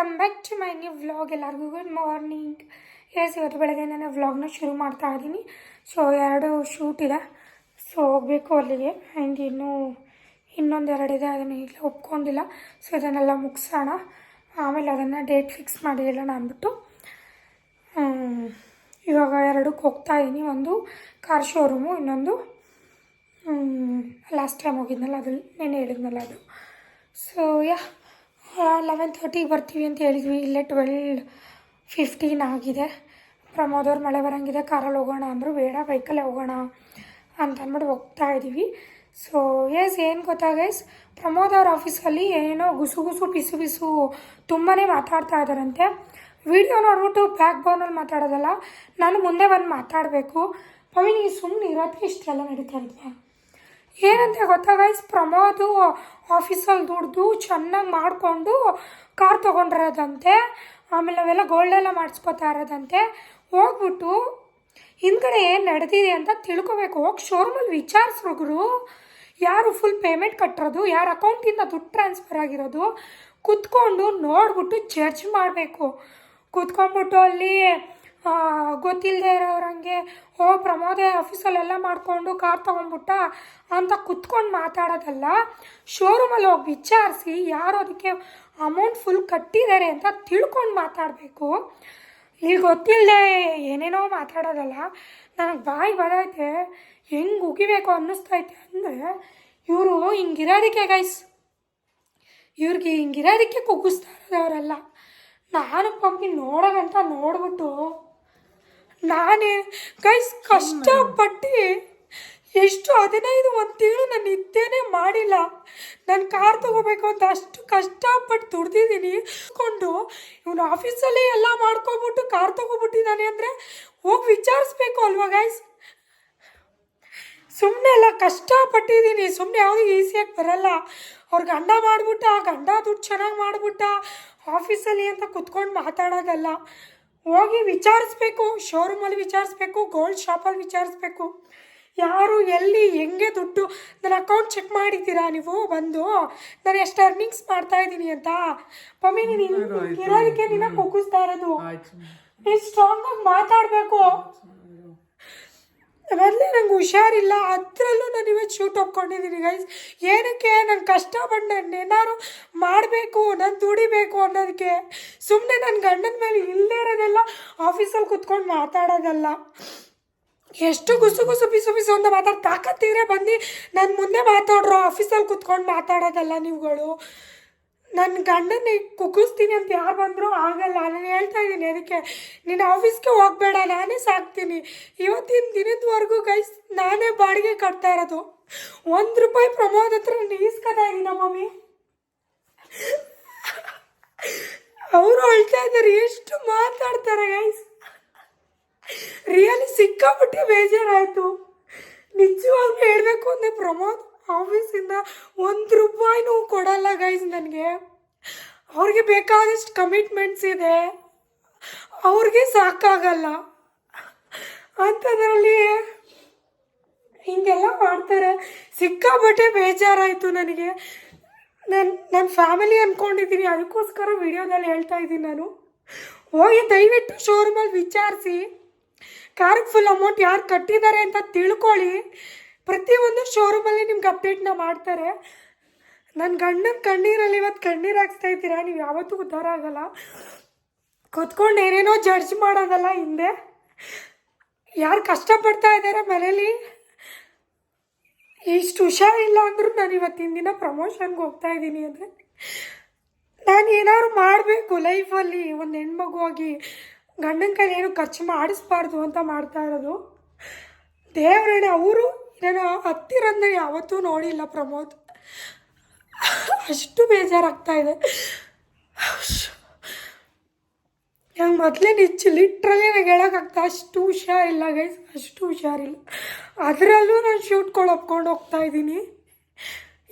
Welcome back to my new vlog ಎಲ್ಲರಿಗೂ good morning yes ಇವತ್ತು ಬೆಳಗ್ಗೆ ನಾನು ವ್ಲಾಗ್ನ ಶುರು ಮಾಡ್ತಾ ಇದ್ದೀನಿ. ಸೊ ಎರಡು ಶೂಟ್ ಇದೆ. ಸೊ ಹೋಗಬೇಕು ಅಲ್ಲಿಗೆ. ಆ್ಯಂಡ್ ಇನ್ನೂ ಇನ್ನೊಂದು ಎರಡಿದೆ ಅದನ್ನು ಈಗಲೇ ಒಪ್ಕೊಂಡಿಲ್ಲ. ಸೊ ಇದನ್ನೆಲ್ಲ ಮುಗಿಸೋಣ. ಆಮೇಲೆ ಅದನ್ನು ಡೇಟ್ ಫಿಕ್ಸ್ ಮಾಡಿ ಹೇಳೋಣ ಅಂದ್ಬಿಟ್ಟು. ಇವಾಗ ಎರಡಕ್ಕೆ ಹೋಗ್ತಾ ಇದ್ದೀನಿ. ಒಂದು ಕಾರ್ ಶೋರೂಮು ಇನ್ನೊಂದು ಲಾಸ್ಟ್ ಟೈಮ್ ಹೋಗಿದ್ನಲ್ಲ, ಅದು ನೆನೆ ಹೇಳಿದ್ನಲ್ಲ ಅದು. ಸೊ ಯಾ ಲೆವೆನ್ ತರ್ಟಿಗೆ ಬರ್ತೀವಿ ಅಂತ ಹೇಳಿದ್ವಿ. ಇಲ್ಲೇ ಟ್ವೆಲ್ ಫಿಫ್ಟೀನ್ ಆಗಿದೆ. ಪ್ರಮೋದ್ ಅವ್ರು ಮಳೆ ಬರೋಂಗಿದೆ. ಕಾರಲ್ಲಿ ಹೋಗೋಣ ಅಂದರು. ಬೇಡ ಬೈಕಲ್ಲೇ ಹೋಗೋಣ ಅಂತ ಅಂದ್ಬಿಟ್ಟು ಹೋಗ್ತಾ ಇದ್ದೀವಿ ಸೊ ಎಸ್ ಏನು ಗೊತ್ತಾ ಗೈಸ್ ಪ್ರಮೋದ್ ಅವ್ರ ಆಫೀಸಲ್ಲಿ ಏನೋ ಗುಸು ಗುಸು ಬಿಸು ಬಿಸು ತುಂಬಾ ಮಾತಾಡ್ತಾ ಇದ್ದಾರಂತೆ. ವಿಡಿಯೋ ನೋಡ್ಬಿಟ್ಟು ಬ್ಯಾಕ್ ಬೋನಲ್ಲಿ ಮಾತಾಡೋದಲ್ಲ, ನಾನು ಮುಂದೆ ಬಂದು ಮಾತಾಡಬೇಕು. ಪವಿನಿ ಸುಮ್ಮನೆ ಇರೋದಕ್ಕೆ ಇಷ್ಟೆಲ್ಲ ನಡೀತಾ ಇದ್ವಾ ಏನಂತ ಗೊತ್ತಾ ಗೈಸ್ ಪ್ರಮೋದು ಆಫೀಸಲ್ಲಿ ದುಡ್ದು ಚೆನ್ನಾಗಿ ಮಾಡಿಕೊಂಡು ಕಾರ್ ತೊಗೊಂಡಿರೋದಂತೆ. ಆಮೇಲೆ ಅವೆಲ್ಲ ಗೋಲ್ಡೆಲ್ಲ ಮಾಡಿಸ್ಕೊತಾ ಇರೋದಂತೆ. ಹೋಗ್ಬಿಟ್ಟು ಹಿಂದ್ಗಡೆ ಏನು ನಡೆದಿದೆ ಅಂತ ತಿಳ್ಕೊಬೇಕು. ಹೋಗಿ ಶೋರೂಮಲ್ಲಿ ವಿಚಾರಿಸ್ರು ಯಾರು ಫುಲ್ ಪೇಮೆಂಟ್ ಕಟ್ಟಿರೋದು, ಯಾರ ಅಕೌಂಟಿಂದ ದುಡ್ಡು ಟ್ರಾನ್ಸ್ಫರ್ ಆಗಿರೋದು ಕುತ್ಕೊಂಡು ನೋಡ್ಬಿಟ್ಟು ಜಡ್ಜ್ ಮಾಡಬೇಕು. ಕುತ್ಕೊಂಡ್ಬಿಟ್ಟು ಅಲ್ಲಿ ಗೊತ್ತಿಲ್ಲದೆ ಇರೋರಂಗೆ ಓ ಪ್ರಮೋದೆ, ಆಫೀಸಲ್ಲೆಲ್ಲ ಮಾಡಿಕೊಂಡು ಕಾರ್ ತೊಗೊಂಡ್ಬಿಟ್ಟ? ಅಂತ ಕುತ್ಕೊಂಡು ಮಾತಾಡೋದಲ್ಲ ಶೋರೂಮಲ್ಲಿ ಹೋಗಿ ವಿಚಾರಿಸಿ ಯಾರು ಅದಕ್ಕೆ ಅಮೌಂಟ್ ಫುಲ್ ಕಟ್ಟಿದ್ದಾರೆ ಅಂತ ತಿಳ್ಕೊಂಡು ಮಾತಾಡಬೇಕು. ಈಗ ಗೊತ್ತಿಲ್ಲದೆ ಏನೇನೋ ಮಾತಾಡೋದಲ್ಲ, ನನಗೆ ಬಾಯಿ ಬರೈತೆ ಹೆಂಗೆ ಉಗಿಬೇಕು ಅನ್ನಿಸ್ತೈತೆ ಅಂದರೆ, ಇವರು ಹಿಂಗಿರೋದಕ್ಕೆ ಗೈಸ್ ಇವ್ರಿಗೆ ಹಿಂಗಿರೋದಕ್ಕೆ ಕುಗ್ಗಿಸ್ತಾ ಇರೋದು ಅವರೆಲ್ಲ ನಾನು ಪಂಪಿ ನೋಡೋದಂತ ನೋಡ್ಬಿಟ್ಟು ನಾನೇ ಗೈಸ್ ಕಷ್ಟಪಟ್ಟು ಎಷ್ಟು ಹದಿನೈದು ಒಂದು ತಿಂಗಳು ನಾನು ನಿದ್ದೆನೇ ಮಾಡಿಲ್ಲ. ನಾನು ಕಾರ್ ತೊಗೋಬೇಕು ಅಂತ ಅಷ್ಟು ಕಷ್ಟಪಟ್ಟು ದುಡ್ದಿದ್ದೀನಿ. ಕೊಂಡು ಇವನು ಆಫೀಸಲ್ಲಿ ಎಲ್ಲ ಮಾಡ್ಕೊಬಿಟ್ಟು ಕಾರ್ ತೊಗೊಬಿಟ್ಟಿದ್ದಾನೆ ಅಂದರೆ ಹೋಗಿ ವಿಚಾರಿಸ್ಬೇಕು ಅಲ್ವಾ ಗೈಸ್ ಸುಮ್ಮನೆ ಎಲ್ಲ ಕಷ್ಟಪಟ್ಟಿದ್ದೀನಿ. ಸುಮ್ಮನೆ ಯಾವುದು ಈಸಿಯಾಗಿ ಬರಲ್ಲ. ಅವ್ರ ಗಂಡ ಮಾಡಿಬಿಟ್ಟ ಗಂಡ ದುಡ್ಡು ಚೆನ್ನಾಗಿ ಮಾಡಿಬಿಟ್ಟ, ಆಫೀಸಲ್ಲಿ ಅಂತ ಕುತ್ಕೊಂಡು ಮಾತಾಡೋದಲ್ಲ. ಹೋಗಿ ವಿಚಾರಿಸ್ಬೇಕು ಶೋರೂಮಲ್ಲಿ ವಿಚಾರಿಸ್ಬೇಕು ಗೋಲ್ಡ್ ಶಾಪಲ್ಲಿ ವಿಚಾರಿಸ್ಬೇಕು. ಯಾರು ಎಲ್ಲಿ ಹೆಂಗೆ ದುಡ್ಡು ನನ್ನ ಅಕೌಂಟ್ ಚೆಕ್ ಮಾಡಿದ್ದೀರಾ ನೀವು? ಬಂದು ನಾನು ಎಷ್ಟು ಅರ್ನಿಂಗ್ಸ್ ಮಾಡ್ತಾ ಇದ್ದೀನಿ ಅಂತ. ಪಮ್ಮಿ ನೀನು ಇರೋದಕ್ಕೆ ನಿನ್ನ ಕುಗ್ಗಿಸ್ತಾ ಇರೋದು. ನೀನು ಸ್ಟ್ರಾಂಗಾಗಿ ಮಾತಾಡಬೇಕು. ಮೊದಲೇ ನಂಗೆ ಹುಷಾರಿಲ್ಲ. ಅದರಲ್ಲೂ ನಾನು ಇವತ್ತು ಶೂಟ್ ಒಪ್ಕೊಂಡಿದ್ದೀನಿ ಗೈಸ್ ಏನಕ್ಕೆ? ನಾನು ಕಷ್ಟಪಟ್ಟು ನಾನು ಏನಾದ್ರು ಮಾಡಬೇಕು, ನಾನು ದುಡಿಬೇಕು ಅನ್ನೋದಕ್ಕೆ. ಸುಮ್ಮನೆ ನನ್ನ ಗಂಡನ ಮೇಲೆ ಇಲ್ಲದೇ ಇರೋದೆಲ್ಲ ಆಫೀಸಲ್ಲಿ ಕುತ್ಕೊಂಡು ಮಾತಾಡೋದಲ್ಲ. ಎಷ್ಟು ಗುಸು ಗುಸು ಬಿಸು ಬಿಸು ಅಂತ ಮಾತಾಡಿ ತಾಕತ್ತಿದ್ರೆ ಬಂದು ನನ್ನ ಮುಂದೆ ಮಾತಾಡ್ರು ಆಫೀಸಲ್ಲಿ ಕುತ್ಕೊಂಡು ಮಾತಾಡೋದಲ್ಲ ನೀವುಗಳು. ನನ್ನ ಗಂಡನ ಕುಗ್ಗಿಸ್ತೀನಿ ಅಂತ ಯಾರು ಬಂದರೂ ಆಗಲ್ಲ. ನಾನು ಹೇಳ್ತಾ ಇದ್ದೀನಿ ಅದಕ್ಕೆ. ನೀನು ಆಫೀಸ್ಗೆ ಹೋಗಬೇಡ, ನಾನೇ ಸಾಕ್ತೀನಿ. ಇವತ್ತಿನ ದಿನದವರೆಗೂ ಗೈಸ್ ನಾನೇ ಬಾಡಿಗೆ ಕಟ್ತಾ ಇರೋದು. ಒಂದು ರೂಪಾಯಿ ಪ್ರಮೋದ್ ಹತ್ರ ನಾನು ಈಸ್ಕೊತಾ ಇದ್ದೀನ ಮಮ್ಮಿ? ಅವರು ಹೇಳ್ತಾ ಇದ್ದಾರೆ, ಎಷ್ಟು ಮಾತಾಡ್ತಾರೆ ಗೈಸ್ ರಿಯಲಿ ಸಿಕ್ಕಾಪಟ್ಟೆ ಬೇಜಾರಾಯಿತು. ನಿಜವಾಗ್ಲೂ ಹೇಳಬೇಕು ಅಂದರೆ ಪ್ರಮೋದ್ ಆಫೀಸಿಂದ ಒಂದು ರೂಪಾಯಿನೂ ಕೊಡಲ್ಲ ಗೈಸ್ ನನಗೆ. ಅವ್ರಿಗೆ ಬೇಕಾದಷ್ಟು ಕಮಿಟ್ಮೆಂಟ್ಸ್ ಇದೆ. ಅವ್ರಿಗೆ ಸಾಕಾಗಲ್ಲ. ಅಂಥದ್ರಲ್ಲಿ ಹಿಂಗೆಲ್ಲ ಮಾಡ್ತಾರೆ. ಸಿಕ್ಕಾಬಟ್ಟೆ ಬೇಜಾರಾಯಿತು ನನಗೆ. ನಾನು ನನ್ನ ಫ್ಯಾಮಿಲಿ ಅಂದ್ಕೊಂಡಿದ್ದೀನಿ ಅದಕ್ಕೋಸ್ಕರ ವಿಡಿಯೋದಲ್ಲಿ ಹೇಳ್ತಾ ಇದ್ದೀನಿ ನಾನು. ಹೋಗಿ ದಯವಿಟ್ಟು ಶೋರೂಮಲ್ಲಿ ವಿಚಾರಿಸಿ. ಕಾರ್ಗೆ ಫುಲ್ ಅಮೌಂಟ್ ಯಾರು ಕಟ್ಟಿದ್ದಾರೆ ಅಂತ ತಿಳ್ಕೊಳ್ಳಿ. ಪ್ರತಿಯೊಂದು ಶೋರೂಮಲ್ಲಿ ನಿಮ್ಗೆ ಅಪ್ಡೇಟ್ನ ಮಾಡ್ತಾರೆ. ನನ್ನ ಗಂಡನ ಕಣ್ಣೀರಲ್ಲಿ ಇವತ್ತು ಕಣ್ಣೀರು ಹಾಕ್ಸ್ತಾ ಇದ್ದೀರಾ? ನೀವು ಯಾವತ್ತೂ ಉದ್ಧಾರ ಆಗಲ್ಲ. ಕೂತ್ಕೊಂಡು ಏನೇನೋ ಜಡ್ಜ್ ಮಾಡೋದಲ್ಲ ಹಿಂದೆ. ಯಾರು ಕಷ್ಟಪಡ್ತಾ ಇದ್ದಾರೆ ಮನೇಲಿ? ಇಷ್ಟು ಹುಷಾರಿಲ್ಲ ಅಂದರೂ ನಾನು ಇವತ್ತಿನ ದಿನ ಪ್ರಮೋಷನ್ಗೆ ಹೋಗ್ತಾ ಇದ್ದೀನಿ ಅಂದರೆ. ನಾನು ಏನಾದ್ರು ಮಾಡಬೇಕು ಲೈಫಲ್ಲಿ ಒಂದು ಹೆಣ್ಮಗುವಾಗಿ ಗಂಡನ ಕೈಲಿ ಏನು ಖರ್ಚು ಮಾಡಿಸ್ಬಾರ್ದು ಅಂತ ಮಾಡ್ತಾ ಇರೋದು. ದೇವರೇ, ಅವರು ನಾನು ಹತ್ತಿರಂದ್ರೆ ಯಾವತ್ತೂ ನೋಡಿಲ್ಲ ಪ್ರಮೋದ್. ಅಷ್ಟು ಬೇಜಾರಾಗ್ತಾ ಇದೆ. ನಂಗೆ ಮೊದಲೇ ನಿಚ್ಚು ಲಿಟ್ರಲಿ ನಂಗೆ ಹೇಳೋಕ್ಕಾಗ್ತಾ ಅಷ್ಟು ಹುಷಾರಿಲ್ಲ ಗೈಸ್ ಅಷ್ಟು ಹುಷಾರಿಲ್ಲ. ಅದರಲ್ಲೂ ನಾನು ಶೂಟ್ಗಳು ಒಪ್ಕೊಂಡು ಹೋಗ್ತಾ ಇದ್ದೀನಿ.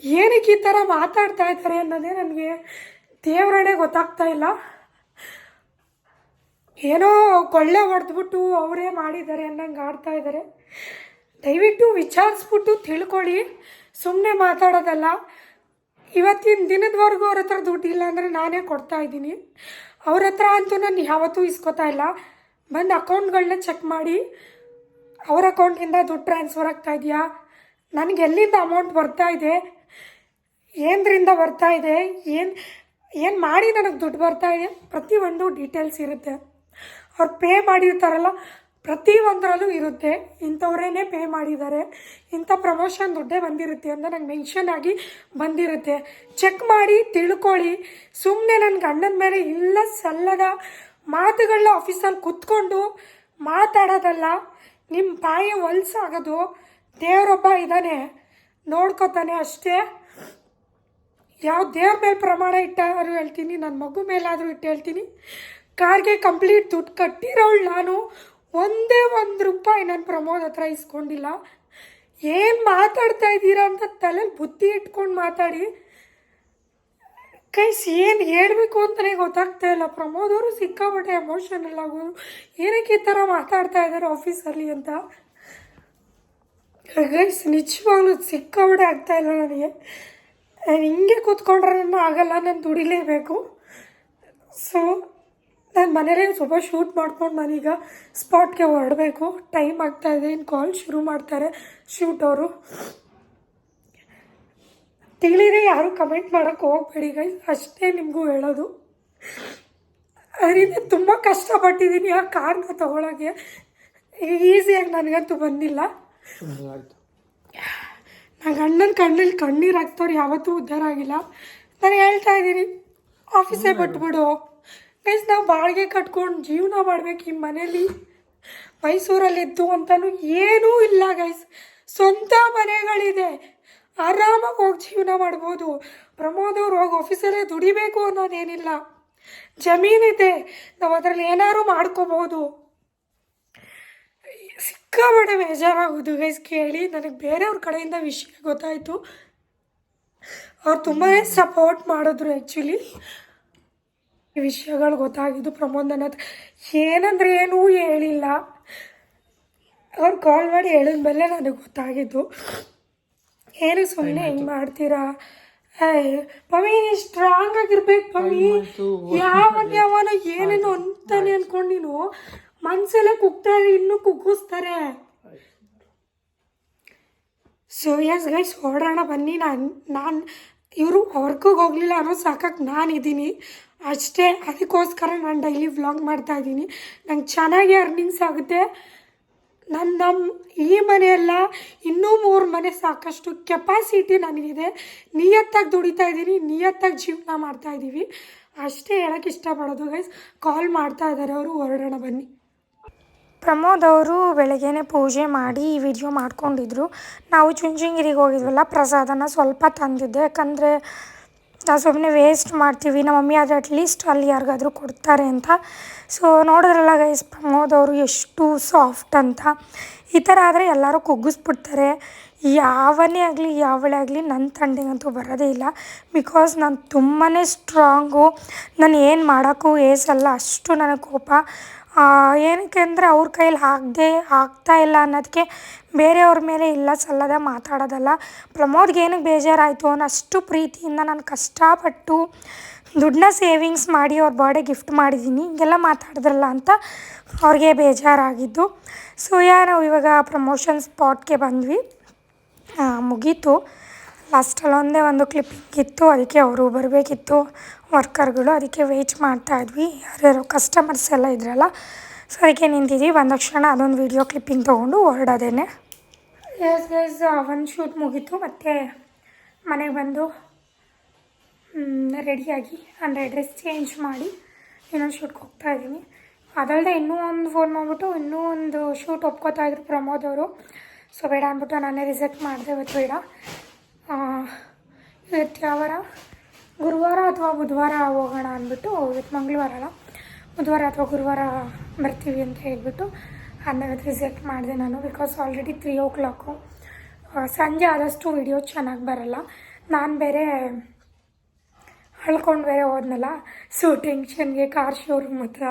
ಏನಕ್ಕೆ ಈ ಥರ ಮಾತಾಡ್ತಾ ಇದ್ದಾರೆ ಅನ್ನೋದೇ ನನಗೆ ದೇವರಣೆ ಗೊತ್ತಾಗ್ತಾ ಇಲ್ಲ. ಏನೋ ಕೊಳ್ಳೆ ಹೊಡೆದ್ಬಿಟ್ಟು ಅವರೇ ಮಾಡಿದ್ದಾರೆ ಅನ್ನಂಗೆ ಆಡ್ತಾ ಇದ್ದಾರೆ. ದಯವಿಟ್ಟು ವಿಚಾರಿಸ್ಬಿಟ್ಟು ತಿಳ್ಕೊಳ್ಳಿ. ಸುಮ್ಮನೆ ಮಾತಾಡೋದಲ್ಲ. ಇವತ್ತಿನ ದಿನದವರೆಗೂ ಅವ್ರ ಹತ್ರ ದುಡ್ಡಿಲ್ಲ ಅಂದರೆ ನಾನೇ ಕೊಡ್ತಾ ಇದ್ದೀನಿ. ಅವ್ರ ಹತ್ರ ಅಂತೂ ನಾನು ಯಾವತ್ತೂ ಇಸ್ಕೊತಾ ಇಲ್ಲ. ಬಂದು ಅಕೌಂಟ್ಗಳನ್ನ ಚೆಕ್ ಮಾಡಿ. ಅವ್ರ ಅಕೌಂಟಿಂದ ದುಡ್ಡು ಟ್ರಾನ್ಸ್ಫರ್ ಆಗ್ತಾ ಇದೆಯಾ? ನನಗೆ ಎಲ್ಲಿಂದ ಅಮೌಂಟ್ ಬರ್ತಾ ಇದೆ? ಏನರಿಂದ ಬರ್ತಾ ಇದೆ? ಏನು ಏನು ಮಾಡಿ ನನಗೆ ದುಡ್ಡು ಬರ್ತಾ ಇದೆ? ಪ್ರತಿಯೊಂದು ಡೀಟೇಲ್ಸ್ ಇರುತ್ತೆ. ಅವ್ರು ಪೇ ಮಾಡಿರ್ತಾರಲ್ಲ ಪ್ರತಿ ಒಂದರಲ್ಲೂ ಇರುತ್ತೆ. ಇಂಥವ್ರೇನೆ ಪೇ ಮಾಡಿದ್ದಾರೆ. ಇಂಥ ಪ್ರಮೋಷನ್ ದುಡ್ಡೇ ಬಂದಿರುತ್ತೆ ಅಂತ ನಂಗೆ ಮೆನ್ಷನ್ ಆಗಿ ಬಂದಿರುತ್ತೆ. ಚೆಕ್ ಮಾಡಿ, ತಿಳ್ಕೊಳ್ಳಿ. ಸುಮ್ಮನೆ ನನ್ನ ಗಂಡನ ಮೇಲೆ ಇಲ್ಲ ಸಲ್ಲದ ಮಾತುಗಳನ್ನ ಆಫೀಸಲ್ಲಿ ಕುತ್ಕೊಂಡು ಮಾತಾಡೋದಲ್ಲ. ನಿಮ್ಮ ಬಾಯಿ ಹೊಲ್ಸಾಗೋದು ದೇವರೊಬ್ಬ ಇದ್ದಾನೆ ನೋಡ್ಕೊತಾನೆ ಅಷ್ಟೇ. ಯಾವ ದೇವ್ರ ಮೇಲೆ ಪ್ರಮಾಣ ಇಟ್ಟಾದ್ರೂ ಹೇಳ್ತೀನಿ ನನ್ನ ಮಗು ಮೇಲಾದರೂ ಇಟ್ಟು ಹೇಳ್ತೀನಿ. ಕಾರ್ಗೆ ಕಂಪ್ಲೀಟ್ ದುಡ್ಡು ಕಟ್ಟಿರೋಳು ನಾನು. ಒಂದೇ ಒಂದು ರೂಪಾಯಿ ನಾನು ಪ್ರಮೋದ್ ಹತ್ರ ಇಸ್ಕೊಂಡಿಲ್ಲ. ಏನು ಮಾತಾಡ್ತಾ ಇದ್ದೀರಾ ಅಂತ ತಲೆಲಿ ಬುದ್ಧಿ ಇಟ್ಕೊಂಡು ಮಾತಾಡಿ. ಕೈಸ್ ಏನು ಹೇಳಬೇಕು ಅಂತಲೇ ಗೊತ್ತಾಗ್ತಾ ಇಲ್ಲ. ಪ್ರಮೋದ್ ಅವರು ಸಿಕ್ಕಾಪಟ್ಟೆ ಎಮೋಷನಲ್ ಆಗೋದು ಏನಕ್ಕೆ ಈ ಥರ ಮಾತಾಡ್ತಾ ಇದ್ದಾರೆ ಆಫೀಸಲ್ಲಿ ಅಂತ. ಗೈಸ್, ನಿಜವಾಗ್ಲೂ ಸಿಕ್ಕಾಪಟ್ಟೆ ಆಗ್ತಾ ಇಲ್ಲ ನನಗೆ. ನಾನು ಹಿಂಗೆ ಕೂತ್ಕೊಂಡ್ರೆ ನನ್ನ ಆಗಲ್ಲ, ನಾನು ದುಡಿಲೇಬೇಕು. ಸೊ ನಾನು ಮನೇಲೇ ಸ್ವಲ್ಪ ಶೂಟ್ ಮಾಡ್ಕೊಂಡು ನಾನೀಗ ಸ್ಪಾಟ್ಗೆ ಹೊರಡಬೇಕು. ಟೈಮ್ ಆಗ್ತಾ ಇದೆ. ಇನ್ನು ಕಾಲ್ ಶುರು ಮಾಡ್ತಾರೆ ಶೂಟ್ ಅವರು. ತಿಳಿದ್ರೆ ಯಾರು ಕಮೆಂಟ್ ಮಾಡೋಕ್ಕೆ ಹೋಗ್ಬೇಡಿ ಗೈ ಅಷ್ಟೇ ನಿಮಗೂ ಹೇಳೋದು. ಅದರಿಂದ ತುಂಬ ಕಷ್ಟಪಟ್ಟಿದ್ದೀನಿ ಆ ಕಾರ್ನ ತೊಗೊಳಕ್ಕೆ. ಈಸಿಯಾಗಿ ನನಗಂತೂ ಬಂದಿಲ್ಲ. ನಂಗೆ ನನ್ನ ಗಂಡನ ಕಣ್ಣಲ್ಲಿ ಕಣ್ಣೀರು ಹಾಕ್ತವ್ರು ಯಾವತ್ತೂ ಉದ್ಧಾರ ಆಗಿಲ್ಲ. ನಾನು ಹೇಳ್ತಾ ಇದ್ದೀನಿ ಆಫೀಸೇ ಬಿಟ್ಬಿಡು. ಗೈಸ್ ನಾವು ಬಾಡಿಗೆ ಕಟ್ಕೊಂಡು ಜೀವನ ಮಾಡ್ಬೇಕು ಈ ಮನೇಲಿ. ಮೈಸೂರಲ್ಲಿದ್ದು ಅಂತಲೂ ಏನೂ ಇಲ್ಲ ಗೈಸ್ ಸ್ವಂತ ಮನೆಗಳಿದೆ. ಆರಾಮಾಗಿ ಹೋಗಿ ಜೀವನ ಮಾಡ್ಬೋದು. ಪ್ರಮೋದ್ ಅವ್ರು ಹೋಗಿ ಆಫೀಸಲ್ಲೇ ದುಡಿಬೇಕು ಅನ್ನೋದೇನಿಲ್ಲ. ಜಮೀನಿದೆ ನಾವು ಅದರಲ್ಲಿ ಏನಾದ್ರು ಮಾಡ್ಕೋಬೋದು. ಸಿಕ್ಕಾಪಟ್ಟೆ ಬೇಜಾರಾಗೋದು ಗೈಸ್ ಕೇಳಿ. ನನಗೆ ಬೇರೆಯವ್ರ ಕಡೆಯಿಂದ ವಿಷಯ ಗೊತ್ತಾಯಿತು. ಅವ್ರು ತುಂಬಾ ಸಪೋರ್ಟ್ ಮಾಡಿದ್ರು ಆ್ಯಕ್ಚುಲಿ ವಿಷಯಗಳು ಗೊತ್ತಾಗಿದ್ದು ಪ್ರಮೋದ್ ನನ್ನ ಹತ್ರ ಏನಂದ್ರೆ ಏನೂ ಹೇಳಿಲ್ಲ. ಅವ್ರು ಕಾಲ್ ಮಾಡಿ ಹೇಳಿದ್ಮೇಲೆ ನನಗೆ ಗೊತ್ತಾಗಿದ್ದು ಏನು ಸುಮ್ಮನೆ ಹಿಂಗೆ ಮಾಡ್ತೀರಾ? ಪಮಿ ಸ್ಟ್ರಾಂಗ್ ಆಗಿರ್ಬೇಕು ಪಮಿ ಯಾವನ್ ಯಾವನ ಏನೇನು ಅಂತಾನೆ ಅನ್ಕೊಂಡು ನೀನು ಮನ್ಸಲ್ಲೇ ಕುಗ್ತಾರೆ ಇನ್ನೂ ಕುಗ್ಗಿಸ್ತಾರೆ. ಸೊ ಎಸ್ ಗೈಸ್ ಓಡೋಣ ಬನ್ನಿ. ನಾನು ನಾನು ಇವರು ವರ್ಕಿಗೆ ಹೋಗ್ಲಿಲ್ಲ ಅನ್ನೋ ಸಾಕಕ್ಕೆ ನಾನಿದ್ದೀನಿ. ಅಷ್ಟೇ, ಅದಕ್ಕೋಸ್ಕರ ನಾನು ಡೈಲಿ ವ್ಲಾಗ್ ಮಾಡ್ತಾ ಇದ್ದೀನಿ. ನಂಗೆ ಚೆನ್ನಾಗಿ ಅರ್ನಿಂಗ್ಸ್ ಆಗುತ್ತೆ. ನನ್ನ ನಮ್ಮ ಈ ಮನೆಯೆಲ್ಲ ಇನ್ನೂ ಮೂರು ಮನೆ ಸಾಕಷ್ಟು ಕೆಪಾಸಿಟಿ ನನಗಿದೆ. ನಿಯತ್ತಾಗಿ ದುಡಿತಾ ಇದ್ದೀನಿ, ನಿಯತ್ತಾಗಿ ಜೀವನ ಮಾಡ್ತಾ ಇದ್ದೀವಿ. ಅಷ್ಟೇ ಹೇಳೋಕ್ಕೆ ಇಷ್ಟಪಡೋದು ಗೈಸ್ ಕಾಲ್ ಮಾಡ್ತಾ ಇದ್ದಾರೆ ಅವರು, ಹೊರಡೋಣ ಬನ್ನಿ. ಪ್ರಮೋದ್ ಅವರು ಬೆಳಗ್ಗೆನೆ ಪೂಜೆ ಮಾಡಿ ಈ ವಿಡಿಯೋ ಮಾಡ್ಕೊಂಡಿದ್ರು. ನಾವು ಚುಂಚುಂಗಿರಿಗೆ ಹೋಗಿದ್ವಲ್ಲ, ಪ್ರಸಾದನ ಸ್ವಲ್ಪ ತಂದಿದ್ದೆ. ಯಾಕಂದರೆ ನಾವು ಸುಮ್ಮನೆ ವೇಸ್ಟ್ ಮಾಡ್ತೀವಿ, ನಮ್ಮ ಮಮ್ಮಿ ಆದರೆ ಅಟ್ಲೀಸ್ಟ್ ಅಲ್ಲಿ ಯಾರಿಗಾದ್ರೂ ಕೊಡ್ತಾರೆ ಅಂತ. ಸೊ ನೋಡಿದ್ರಲ್ಲ ಗೈಸ್ ಪ್ರಮೋದ್ ಅವರು ಎಷ್ಟು ಸಾಫ್ಟ್ ಅಂತ. ಈ ಥರ ಆದರೆ ಎಲ್ಲರೂ ಕುಗ್ಗಿಸ್ಬಿಡ್ತಾರೆ. ಯಾವನೇ ಆಗಲಿ, ಯಾವಳೇ ಆಗಲಿ ನನ್ನ ತಂಡಿಗಂತೂ ಬರೋದೇ ಇಲ್ಲ. ಬಿಕಾಸ್ ನಾನು ತುಂಬಾ ಸ್ಟ್ರಾಂಗು ನಾನು ಏನು ಮಾಡೋಕ್ಕೂ ಏಸಲ್ಲ ಅಷ್ಟು ನನಗೆ ಕೋಪ. ಏನಕ್ಕೆ ಅಂದರೆ ಅವ್ರ ಕೈಯಲ್ಲಿ ಆಗದೆ ಆಗ್ತಾ ಇಲ್ಲ ಅನ್ನೋದಕ್ಕೆ ಬೇರೆಯವ್ರ ಮೇಲೆ ಇಲ್ಲ ಸಲ್ಲದ ಮಾತಾಡೋದಲ್ಲ. ಪ್ರಮೋದ್ಗೆ ಏನಕ್ಕೆ ಬೇಜಾರಾಯಿತು ಅನ್ನೋ ಅಷ್ಟು ಪ್ರೀತಿಯಿಂದ ನಾನು ಕಷ್ಟಪಟ್ಟು ದುಡ್ಡನ್ನ ಸೇವಿಂಗ್ಸ್ ಮಾಡಿ ಅವ್ರ ಬರ್ಡೇ ಗಿಫ್ಟ್ ಮಾಡಿದ್ದೀನಿ, ಹಿಂಗೆಲ್ಲ ಮಾತಾಡಿದ್ರಲ್ಲ ಅಂತ ಅವ್ರಿಗೆ ಬೇಜಾರಾಗಿದ್ದು. ಸೊ ಯಾ ನಾವು ಇವಾಗ ಪ್ರಮೋಷನ್ ಸ್ಪಾಟ್ಗೆ ಬಂದ್ವಿ. ಮುಗೀತು. ಲಾಸ್ಟಲ್ಲಿ ಒಂದೇ ಒಂದು ಕ್ಲಿಪ್ಪಿಂಗ್ ಇತ್ತು, ಅದಕ್ಕೆ ಅವರು ಬರಬೇಕಿತ್ತು. ವರ್ಕರ್ಗಳು ಅದಕ್ಕೆ ವೆಯ್ಟ್ ಮಾಡ್ತಾ ಇದ್ವಿ. ಯಾರ್ಯಾರು ಕಸ್ಟಮರ್ಸ್ ಎಲ್ಲ ಇದ್ರಲ್ಲ. ಸೊ ಅದಕ್ಕೆ ನಿಂತಿದ್ವಿ. ಬಂದ ತಕ್ಷಣ ಅದೊಂದು ವೀಡಿಯೋ ಕ್ಲಿಪ್ಪಿಂಗ್ ತೊಗೊಂಡು ಹೊರಡೋದೇನೆ. ಎಸ್ ಎಸ್ ಒಂದು ಶೂಟ್ ಮುಗೀತು. ಮತ್ತು ಮನೆಗೆ ಬಂದು ರೆಡಿಯಾಗಿ ಅಂದರೆ ಡ್ರೆಸ್ ಚೇಂಜ್ ಮಾಡಿ ಇನ್ನೊಂದು ಶೂಟ್ಗೆ ಹೋಗ್ತಾ ಇದ್ದೀನಿ. ಅದಲ್ಲದೆ ಇನ್ನೂ ಒಂದು ಫೋನ್ ಮಾಡಿಬಿಟ್ಟು ಇನ್ನೂ ಒಂದು ಶೂಟ್ ಒಪ್ಕೋತಾ ಇದ್ರು ಪ್ರಮೋದ್ ಅವರು. ಸೊ ಬೇಡ ಅಂದ್ಬಿಟ್ಟು ನಾನೇ ರಿಜೆಕ್ಟ್ ಮಾಡಿದೆ, ಇವತ್ತು ಬೇಡ. ಇವತ್ತು ಯಾವಾರ? ಗುರುವಾರ ಅಥವಾ ಬುಧವಾರ ಹೋಗೋಣ ಅಂದ್ಬಿಟ್ಟು ಇವತ್ತು ಮಂಗಳವಾರ ಅಲ್ಲ. ಬುಧವಾರ ಅಥವಾ ಗುರುವಾರ ಬರ್ತೀವಿ ಅಂತ ಹೇಳ್ಬಿಟ್ಟು ಅದನ್ನ ರಿಜೆಕ್ಟ್ ಮಾಡಿದೆ ನಾನು because already three o'clock ಸಂಜೆ ಆದಷ್ಟು ವಿಡಿಯೋ ಚೆನ್ನಾಗಿ ಬರಲ್ಲ. ನಾನು ಬೇರೆ ಅಳ್ಕೊಂಡು ಬೇರೆ ಹೋದ್ನಲ್ಲ ಸೊ ಟೆನ್ಷನ್ಗೆ ಕಾರ್ ಶೋರೂಮ್ ಹತ್ರ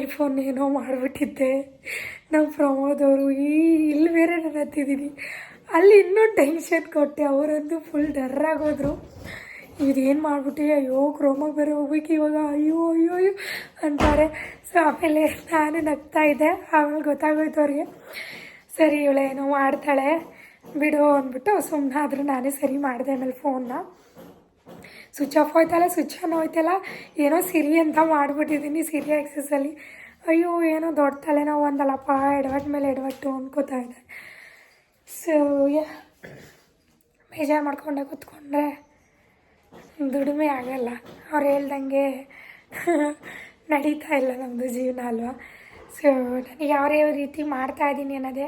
ಐಫೋನ್ ಏನೋ ಮಾಡಿಬಿಟ್ಟಿದ್ದೆ. ನಮ್ಮ ಪ್ರಮೋದವರು ಈ ಇಲ್ಲಿ ಬೇರೆ ನಾನು ಹತ್ತಿದ್ದೀನಿ ಅಲ್ಲಿ ಇನ್ನೂ ಟೆನ್ಷನ್ ಕೊಟ್ಟೆ. ಅವರಂತೂ ಫುಲ್ ಡರ್ರಾಗೋದ್ರು ಇದೇನು ಮಾಡಿಬಿಟ್ಟು ಅಯ್ಯೋ ಕ್ರೋಮಾಗಿ ಬೇರೆ ಹೋಗ್ಬೇಕು ಇವಾಗ. ಅಯ್ಯೋ ಅಯ್ಯೋ ಅಯ್ಯೋ ಅಂತಾರೆ. ಸೊ ಆಮೇಲೆ ನಾನು ನಗ್ತಾ ಇದ್ದೆ. ಆಮೇಲೆ ಗೊತ್ತಾಗೋಯ್ತು ಅವ್ರಿಗೆ. ಸರಿ ಇವಳೇನೋ ಮಾಡ್ತಾಳೆ. ಬಿಡು ಅಂದ್ಬಿಟ್ಟು ಸುಮ್ಮನೆ ಆದರೂ ನಾನೇ ಸರಿ ಮಾಡಿದೆ ಆಮೇಲೆ ಫೋನ್ನ ಸ್ವಿಚ್ ಆಫ್ ಹೋಯ್ತಲ್ಲ ಸ್ವಿಚ್ ಆನ್ ಹೋಯ್ತಲ್ಲ. ಏನೋ ಸಿರಿ ಅಂತ ಮಾಡಿಬಿಟ್ಟಿದ್ದೀನಿ ಸಿರಿ ಆಕ್ಸೆಸಲ್ಲಿ ಅಯ್ಯೋ, ಏನೋ ದೊಡ್ಡ ತಲೆನೋ ಒಂದಲ್ಲಪ್ಪ ಎಡವಟ್ಟು ಮೇಲೆ ಎಡವಟ್ಟು ಅನ್ಕೋತಾ ಇದೆ ಸೊ ಯಾ ಬೇಜಾರು ಮಾಡ್ಕೊಂಡೆ ಕೂತ್ಕೊಂಡ್ರೆ ದುಡಿಮೆ ಆಗಲ್ಲ. ಅವ್ರು ಹೇಳ್ದಂಗೆ ನಡೀತಾ ಇಲ್ಲ ನಮ್ಮದು ಜೀವನ ಅಲ್ವಾ? ಸೊ ನನಗೆ ಯಾವ ರೀತಿ ಮಾಡ್ತಾ ಇದ್ದೀನಿ ಅನ್ನೋದೇ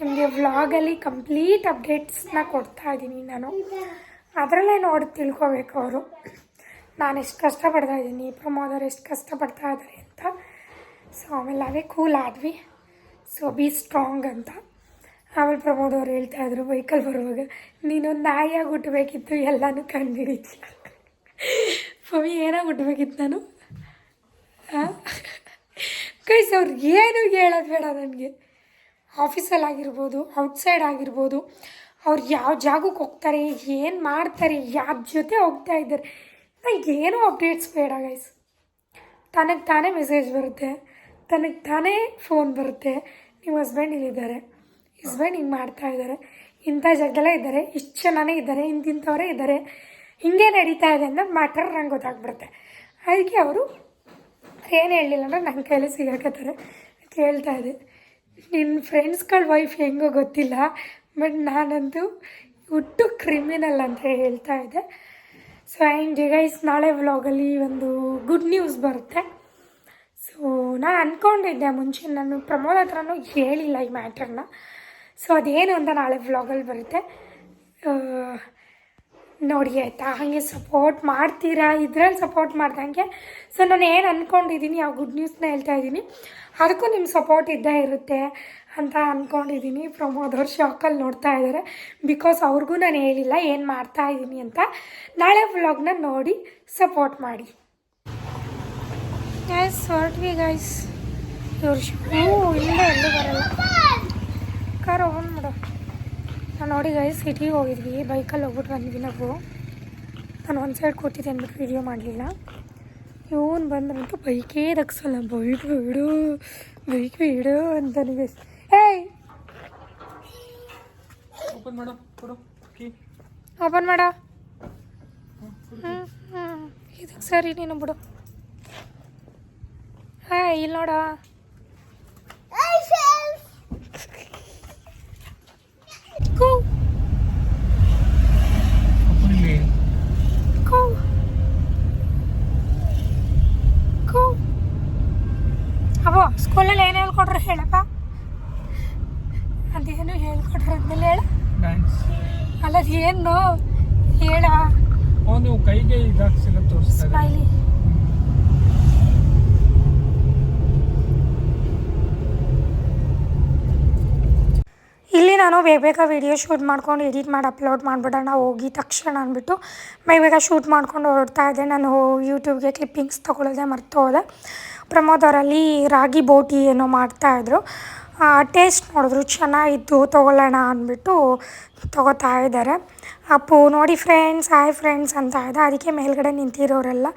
ನಿಮಗೆ ವ್ಲಾಗಲ್ಲಿ ಕಂಪ್ಲೀಟ್ ಅಪ್ಡೇಟ್ಸ್ನ ಕೊಡ್ತಾ ಇದ್ದೀನಿ ನಾನು. ಅದರಲ್ಲೇ ನೋಡಿ ತಿಳ್ಕೊಬೇಕು ಅವರು. ನಾನು ಎಷ್ಟು ಕಷ್ಟಪಡ್ತಾ ಇದ್ದೀನಿ ಪ್ರಮೋದವ್ರು ಎಷ್ಟು ಕಷ್ಟಪಡ್ತಾ ಇದ್ದಾರೆ ಅಂತ. ಸೊ ಆಮೇಲೆ ಅವೇ ಕೂಲ್ ಆದ್ವಿ. ಸೊ ಬಿ ಸ್ಟ್ರಾಂಗ್ ಅಂತ. ಆಮೇಲೆ ಪ್ರಮೋದ್ ಅವ್ರು ಹೇಳ್ತಾ ಇದ್ರು ಬೈಕಲ್ಲಿ ಬರುವಾಗ ನೀನು ನಾಯಿಯಾಗಿ ಹುಟ್ಟಬೇಕಿತ್ತು, ಎಲ್ಲನೂ ಕಂಡುಹಿಡಿತೀಯ ಪವಿ ಏನಾಗಿ ಹುಟ್ಟಬೇಕಿತ್ತು ನಾನು? ಕೈಸ್ ಅವ್ರು ಏನು ಹೇಳೋದು ಬೇಡ ನನಗೆ. ಆಫೀಸಲ್ಲಿ ಆಗಿರ್ಬೋದು ಔಟ್ಸೈಡ್ ಆಗಿರ್ಬೋದು, ಅವ್ರು ಯಾವ ಜಾಗಕ್ಕೆ ಹೋಗ್ತಾರೆ, ಏನು ಮಾಡ್ತಾರೆ ಯಾವ ಜೊತೆ ಹೋಗ್ತಾ ಇದ್ದಾರೆ, ನಂಗೆ ಏನೂ ಅಪ್ಡೇಟ್ಸ್ ಬೇಡ ಗೈಸ್. ತನಗೆ ತಾನೇ ಮೆಸೇಜ್ ಬರುತ್ತೆ, ತನಗೆ ತಾನೇ ಫೋನ್ ಬರುತ್ತೆ ನಿಮ್ಮ ಹಸ್ಬೆಂಡ್ ಇಲ್ಲಿದ್ದಾರೆ. ಹಸ್ಬೆಂಡ್ ಹಿಂಗೆ ಮಾಡ್ತಾ ಇದ್ದಾರೆ ಇಂಥ ಜಗಳ ಇದ್ದಾರೆ ಇಷ್ಟು ಜನನೇ ಇದ್ದಾರೆ ಇಂತಿಂಥವರೇ ಇದ್ದಾರೆ ಹಿಂಗೆ ನಡೀತಾ ಇದೆ ಅನ್ನೋ ಮ್ಯಾಟರ್ ನಂಗೆ ಗೊತ್ತಾಗ್ಬಿಡುತ್ತೆ. ಅದಕ್ಕೆ ಅವರು ಏನು ಹೇಳಲಿಲ್ಲ ಅಂದ್ರೆ ನನ್ನ ಕೈಲಿ ಸಿಗಾಕತ್ತಾರೆ. ಕೇಳ್ತಾ ಇದೆ ನಿನ್ನ ಫ್ರೆಂಡ್ಸ್ಗಳ ವೈಫ್ ಹೆಂಗೋ ಗೊತ್ತಿಲ್ಲ ಬಟ್ ನಾನಂತೂ ಹುಟ್ಟು ಕ್ರಿಮಿನಲ್ ಅಂತ ಹೇಳ್ತಾ ಇದ್ದೆ. ಸೊ ಆ್ಯಂಡ್ ಗೈಸ್ ನಾಳೆ ವ್ಲಾಗಲ್ಲಿ ಒಂದು ಗುಡ್ ನ್ಯೂಸ್ ಬರುತ್ತೆ. ಸೊ ನಾನು ಅಂದ್ಕೊಂಡಿದ್ದೆ ಮುಂಚೆ ನಾನು ಪ್ರಮೋದ್ ಹತ್ರನೂ ಹೇಳಿಲ್ಲ ಈ ಮ್ಯಾಟ್ರನ್ನ ಸೊ, ಅದೇನು ಅಂತ ನಾಳೆ ವ್ಲಾಗಲ್ಲಿ ಬರುತ್ತೆ. ನೋಡಿ ಆಯಿತಾ, ಹಾಗೆ ಸಪೋರ್ಟ್ ಮಾಡ್ತೀರಾ? ಇದ್ರಲ್ಲಿ ಸಪೋರ್ಟ್ ಮಾಡ್ದಂಗೆ. ಸೊ, ನಾನು ಏನು ಅಂದ್ಕೊಂಡಿದ್ದೀನಿ ಆ ಗುಡ್ ನ್ಯೂಸ್ನ ಹೇಳ್ತಾ ಇದ್ದೀನಿ ಅದಕ್ಕೂ ನಿಮ್ಮ ಸಪೋರ್ಟ್ ಇದ್ದೇ ಇರುತ್ತೆ ಅಂತ ಅಂದ್ಕೊಂಡಿದ್ದೀನಿ ಪ್ರಮೋದ್ ಅವ್ರು ಶಾಕಲ್ಲಿ ನೋಡ್ತಾ ಇದ್ದಾರೆ ಬಿಕಾಸ್ ಅವ್ರಿಗೂ ನಾನು ಹೇಳಿಲ್ಲ ಏನು ಮಾಡ್ತಾ ಇದ್ದೀನಿ ಅಂತ. ನಾಳೆ ವ್ಲಾಗ್ನ ನೋಡಿ ಸಪೋರ್ಟ್ ಮಾಡಿ. ಗೈಸ್ ಹೊರಟ್ವಿ ಗೈಸ್ ಇವ್ರ ಶೂ ಇಲ್ಲ ಎಲ್ಲೂ ಬರಲ್ಲ. ಕಾರ್ ಓನ್ ಮಾಡು. ನಾವು ನೋಡಿ ಗೈಸ್ ಸಿಟಿಗೆ ಹೋಗಿದ್ವಿ. ಬೈಕಲ್ಲಿ ಹೋಗ್ಬಿಟ್ಟು ಬಂದ್ವಿ ನಾವು. ನಾನು ಒಂದು ಸೈಡ್ ಕೂತಿದ್ದೆ ಅಂದ್ಬಿಟ್ಟು ವಿಡಿಯೋ ಮಾಡಲಿಲ್ಲ. ಇವನು ಬಂದ್ರಂತೂ ಬೈಕೇ ದಕ್ಸಲ್ಲ ಬೈಕ್ ಬಿಡು ಬೈಕ್ ಬಿಡು ಅಂತ ಗೈಸ್ ಏಯ್ ಓಪನ್ ಮಾಡು ಓಪನ್ ಮಾಡ. ಹ್ಞೂ ಹ್ಞೂ ಇದಕ್ಕೆ ಸರಿ ನೀನು ಬಿಡು. ಹಾಂ ಇಲ್ಲಿ ನೋಡ ಕೂ ಓಪನ್ ಇಲ್ಲಿ ಕೂ ಕೂ ಅವೋ ಸ್ಕೂಲಲ್ಲಿ ಏನು ಹೇಳ್ಕೊಟ್ರು ಹೇಳಪ್ಪ ಅದೇನು ಹೇಳ್ಕೊಟ್ರು ಅಂದ್ಮೇಲೆ ಹೇಳ ಡ್ಯಾನ್ಸ್ ಅಲ್ಲ ಏನು ಹೇಳ ಅವನು ಕೈಗೆ ಇದಾಕ್ಸಿಲ್ಲ ತೋರಿಸ್ತಾ ಇಲ್ಲಿ ನಾನು ಬೇಗ ಬೇಗ ವೀಡಿಯೋ ಶೂಟ್ ಮಾಡ್ಕೊಂಡು ಎಡಿಟ್ ಮಾಡಿ ಅಪ್ಲೋಡ್ ಮಾಡಿಬಿಡೋಣ ಹೋಗಿ ತಕ್ಷಣ ಅಂದ್ಬಿಟ್ಟು ಬೇಗ ಬೇಗ ಶೂಟ್ ಮಾಡ್ಕೊಂಡು ಹೊರಡ್ತಾ ಇದ್ದೆ ನಾನು ಯೂಟ್ಯೂಬ್ಗೆ ಕ್ಲಿಪ್ಪಿಂಗ್ಸ್ ತೊಗೊಳ್ಳೋದೆ ಮರ್ತು ಹೋದೆ ಪ್ರಮೋದ್ ಅವರಲ್ಲಿ ರಾಗಿ ಬೋಟಿ ಏನೋ ಮಾಡ್ತಾಯಿದ್ರು ಟೇಸ್ಟ್ ನೋಡಿದ್ರು, ಚೆನ್ನಾಗಿತ್ತು, ತೊಗೊಳ್ಳೋಣ ಅಂದ್ಬಿಟ್ಟು ತೊಗೋತಾ ಇದ್ದಾರೆ. ಅಪ್ಪು, ನೋಡಿ ಫ್ರೆಂಡ್ಸ್ ಹಾಯ್ ಫ್ರೆಂಡ್ಸ್ ಅಂತ ಇದೆ. ಅದಕ್ಕೆ ಮೇಲ್ಗಡೆ ನಿಂತಿರೋರೆಲ್ಲ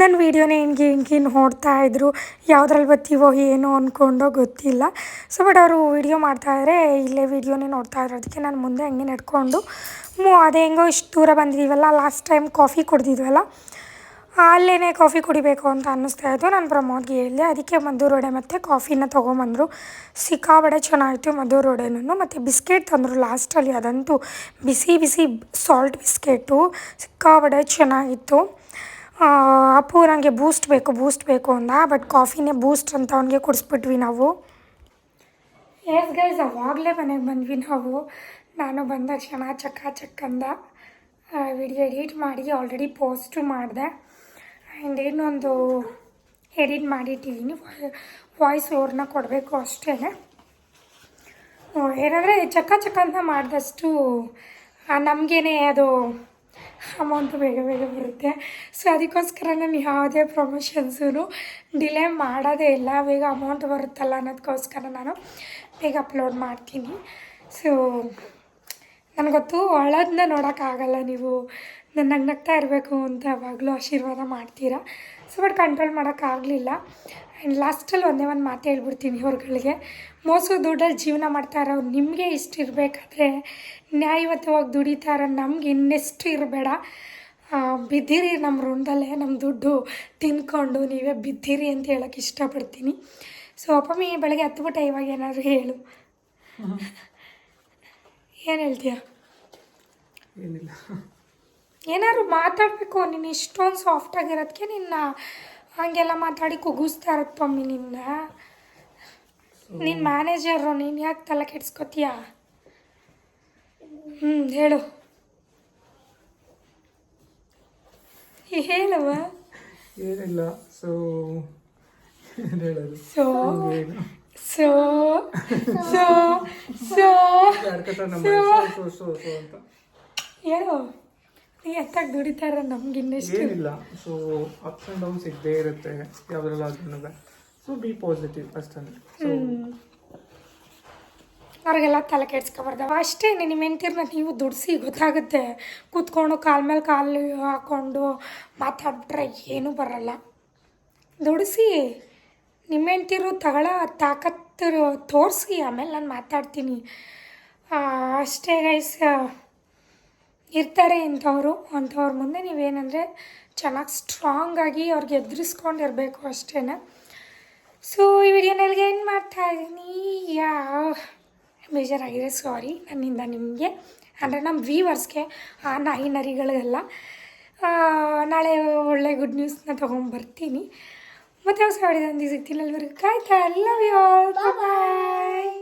ನನ್ನ ವೀಡಿಯೋನೇ ಹಿಂಗೆ ಹಿಂಗೆ ನೋಡ್ತಾ ಇದ್ರು. ಯಾವುದ್ರಲ್ಲಿ ಬರ್ತೀವೋ ಏನೋ ಅಂದ್ಕೊಂಡೋ ಗೊತ್ತಿಲ್ಲ. ಸೊ ಬಟ್ ಅವರು ವೀಡಿಯೋ ಮಾಡ್ತಾಯಿದ್ರೆ ಇಲ್ಲೇ ವೀಡಿಯೋನೇ ನೋಡ್ತಾ ಇದ್ರು. ಅದಕ್ಕೆ ನಾನು ಮುಂದೆ ಹಂಗೆ ನಡ್ಕೊಂಡು, ಮೂ, ಅದೇ ಹೆಂಗೋ ಇಷ್ಟು ದೂರ ಬಂದಿದ್ದೀವಲ್ಲ ಲಾಸ್ಟ್ ಟೈಮ್ ಕಾಫಿ ಕುಡ್ದಿದ್ವಲ್ಲ ಅಲ್ಲೇ ಕಾಫಿ ಕುಡಿಬೇಕು ಅಂತ ಅನ್ನಿಸ್ತಾ ಇತ್ತು. ನಾನು ಪ್ರಮೋದ್ಗೆ ಹೇಳಿದೆ, ಅದಕ್ಕೆ ಮದ್ದೂರು ವಡೆ ಮತ್ತು ಕಾಫಿನ ತೊಗೊಂಬಂದರು. ಸಿಕ್ಕಾಬಡೆ ಚೆನ್ನಾಗಿತ್ತು ಮದ್ದೂರು ವಡೆನೂ ಮತ್ತು ಬಿಸ್ಕೆಟ್ ತಂದರು ಲಾಸ್ಟಲ್ಲಿ ಅದಂತೂ ಬಿಸಿ ಬಿಸಿ ಸಾಲ್ಟ್ ಬಿಸ್ಕೆಟು. ಸಿಕ್ಕಾಬಡೆ ಚೆನ್ನಾಗಿತ್ತು. ಅಪ್ಪು ನನಗೆ ಬೂಸ್ಟ್ ಬೇಕು ಬೂಸ್ಟ್ ಬೇಕು ಅಂದ. ಬಟ್ ಕಾಫಿನೇ ಬೂಸ್ಟ್ ಅಂತ ಅವನಿಗೆ ಕುಡಿಸ್ಬಿಟ್ವಿ ನಾವು. ಎಸ್ ಗೈಸ್ ಅವಾಗಲೇ ಮನೆಗೆ ಬಂದ್ವಿ ನಾವು. ನಾನು ಬಂದ ಕ್ಷಣ ಚಕ್ಕ ಚಕ್ಕಂದ ವಿಡಿಯೋ ಎಡಿಟ್ ಮಾಡಿ ಆಲ್ರೆಡಿ ಪೋಸ್ಟು ಮಾಡಿದೆ. ಆ್ಯಂಡ್ ಇನ್ನೊಂದು ಎಡಿಟ್ ಮಾಡಿಟ್ಟಿದ್ದೀನಿ ವಾಯ್ಸ್ ಓವರ್ನ ಕೊಡಬೇಕು ಅಷ್ಟೇ. ಏನಂದರೆ ಚಕ್ಕ ಚಕ್ಕ ಅಂತ ಮಾಡಿದಷ್ಟು ನಮಗೇನೆ ಅದು ಅಮೌಂಟ್ ಬೇಗ ಬೇಗ ಬರುತ್ತೆ. ಸೊ ಅದಕ್ಕೋಸ್ಕರ ನಾನು ಯಾವುದೇ ಪ್ರೊಮೋಷನ್ಸೂ ಡಿಲೇ ಮಾಡೋದೇ ಇಲ್ಲ. ಬೇಗ ಅಮೌಂಟ್ ಬರುತ್ತಲ್ಲ ಅನ್ನೋದಕ್ಕೋಸ್ಕರ ನಾನು ಬೇಗ ಅಪ್ಲೋಡ್ ಮಾಡ್ತೀನಿ. ಸೊ ನನಗೊತ್ತು ಒಳದನ್ನ ನೋಡೋಕ್ಕಾಗಲ್ಲ ನೀವು. ನಾನು ನಗ್ ನಗ್ತಾ ಇರಬೇಕು ಅಂತ ಯಾವಾಗಲೂ ಆಶೀರ್ವಾದ ಮಾಡ್ತೀರಾ? ಸೊ ಬಟ್ ಕಂಟ್ರೋಲ್ ಮಾಡೋಕ್ಕಾಗಲಿಲ್ಲ ಆ್ಯಂಡ್ ಲಾಸ್ಟಲ್ಲಿ ಒಂದೇ ಒಂದು ಮಾತು ಹೇಳ್ಬಿಡ್ತೀನಿ ಇವ್ರುಗಳಿಗೆ ಮೋಸ ದುಡ್ಡಲ್ಲಿ ಜೀವನ ಮಾಡ್ತಾ ಇರೋ ನಿಮಗೆ ಇಷ್ಟು ಇರಬೇಕಾದ್ರೆ ನ್ಯಾಯಯುತವಾಗಿ ದುಡಿತಾ ಇರೋ ನಮ್ಗೆ ಇನ್ನೆಷ್ಟು ಇರಬೇಡ. ಬಿದ್ದಿರಿ ನಮ್ಮ ಋಣದಲ್ಲೇ ನಮ್ಮ ದುಡ್ಡು ತಿನ್ಕೊಂಡು ನೀವೇ ಬಿದ್ದಿರಿ ಅಂತ ಹೇಳೋಕ್ಕೆ ಇಷ್ಟಪಡ್ತೀನಿ. ಸೊ ಅಪ್ಪಮ್ಮಿ ಬೆಳಗ್ಗೆ ಹತ್ತು ಬಿಟ್ಟೆ ಇವಾಗ ಏನಾದರೂ ಹೇಳು. ಏನು ಹೇಳ್ತೀಯ? ಏನಿಲ್ಲ. ಏನಾದ್ರು ಮಾತಾಡಬೇಕು ನೀನು ಇಷ್ಟೊಂದು ಸಾಫ್ಟಾಗಿರೋದಕ್ಕೆ ನಿನ್ನ ಹಂಗೆಲ್ಲ ಮಾತಾಡಿ ಕುಗ್ಗಿಸ್ತಾ ಇರತ್ತ ಪಮ್ಮಿ ನಿನ್ನ. ನಿನ್ನ ಮ್ಯಾನೇಜರು ನೀನು ಯಾಕೆ ತಲೆ ಕೆಡ್ಸ್ಕೊತೀಯ? ಹ್ಞೂ ಹೇಳು. ಹೇಳುವ ಏನಿಲ್ಲ ಸೊ ಹೇಳೋದು? So so so so so so ಅಂತ. ಹೇಳು. ಎತ್ತಾಗಿ ದುಡಿತಾರ ನಮ್ಗೆ ಇನ್ನೆಷ್ಟು? ಏನಿಲ್ಲ. ಸೊ ಅಪ್ಸ್ ಆ್ಯಂಡ್ ಡೌನ್ಸ್ ಇದ್ದೇ ಇರುತ್ತೆ ಯಾವುದ್ರಲ್ಲಾದ್ರೂ ಸೊ ಬಿ ಪಾಸಿಟಿವ್ ಅಷ್ಟೇ ಅವ್ರಿಗೆಲ್ಲ ತಲೆ ಕೆಡ್ಸ್ಕೊಬಾರ್ದವ. ಅಷ್ಟೇ ನಿಮ್ಮ ಹೆಂಡ್ತಿರ್ನ ನೀವು ದುಡಿಸಿ ಗೊತ್ತಾಗುತ್ತೆ. ಕೂತ್ಕೊಂಡು ಕಾಲ ಮೇಲೆ ಕಾಲು ಹಾಕ್ಕೊಂಡು ಮಾತಾಡ್ಬಿಟ್ರೆ ಏನೂ ಬರಲ್ಲ. ದುಡಿಸಿ ನಿಮ್ಮ ಹೆಂಡ್ತಿರು ತಗೊಳ ತಾಕತ್ತು ತೋರಿಸಿ ಆಮೇಲೆ ನಾನು ಮಾತಾಡ್ತೀನಿ. ಅಷ್ಟೇ ಗೈಸ್ ಇರ್ತಾರೆ ಇಂಥವ್ರು, ಅಂಥವ್ರ ಮುಂದೆ ನೀವೇನಂದರೆ ಚೆನ್ನಾಗಿ ಸ್ಟ್ರಾಂಗಾಗಿ ಅವ್ರಿಗೆ ಎದುರಿಸ್ಕೊಂಡಿರಬೇಕು ಅಷ್ಟೇ ಸೊ ಈ ವಿಡಿಯೋನಲ್ಲಿ ಏನು ಮಾಡ್ತಾ ಇದ್ದೀನಿ. ಯಾವ ಬೇಜಾರಾಗಿದೆ ಸಾರಿ ನನ್ನಿಂದ ನಿಮಗೆ, ಅಂದರೆ ನಮ್ಮ ವ್ಯೂವರ್ಸ್ಗೆ ಆ ನಾಯಿ ನರಿಗಳಿಗೆಲ್ಲ ನಾಳೆ ಒಳ್ಳೆ ಗುಡ್ ನ್ಯೂಸ್ನ ತೊಗೊಂಡ್ಬರ್ತೀನಿ ಮತ್ತೆ ಹೊಸ ಹೊಡೆದಂದು ಸಿಗ್ತೀನಿ ಅಲ್ಲಿವರೆಗೂ ಕಾಯ್ತಾ ಲವ್ ಯು ಆಲ್ ಬಾಯ್